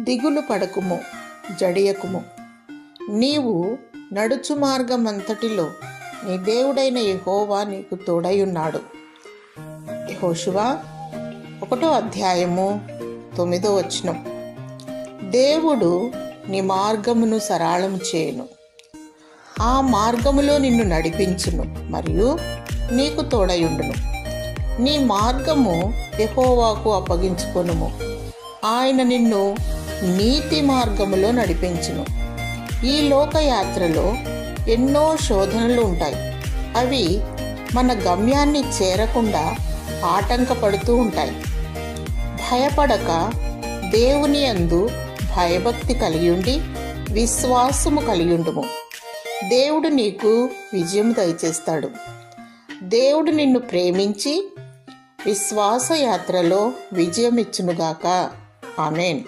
దిగులు పడకుము జడియకుము. నీవు నడుచు మార్గమంతటిలో నీ దేవుడైన యహోవా నీకు తోడయున్నాడు. యెహోషువా ఒకటో అధ్యాయము తొమ్మిదో వచనం. దేవుడు నీ మార్గమును సరళం చేయను. ఆ మార్గములో నిన్ను నడిపించును మరియు నీకు తోడయుండును. నీ మార్గము యహోవాకు అప్పగించుకొనుము. ఆయన నిన్ను నీతి మార్గములో నడిపించును. ఈ లోకయాత్రలో ఎన్నో శోధనలు ఉంటాయి. అవి మన గమ్యాన్ని చేరకుండా ఆటంకపడుతూ ఉంటాయి. భయపడక దేవుని అందు భయభక్తి కలిగి ఉండి విశ్వాసము కలిగి ఉండుము దేవుడు నీకు విజయం దయచేస్తాడు. దేవుడు నిన్ను ప్రేమించి విశ్వాస యాత్రలో విజయం ఇచ్చునుగాక ఆమెన్.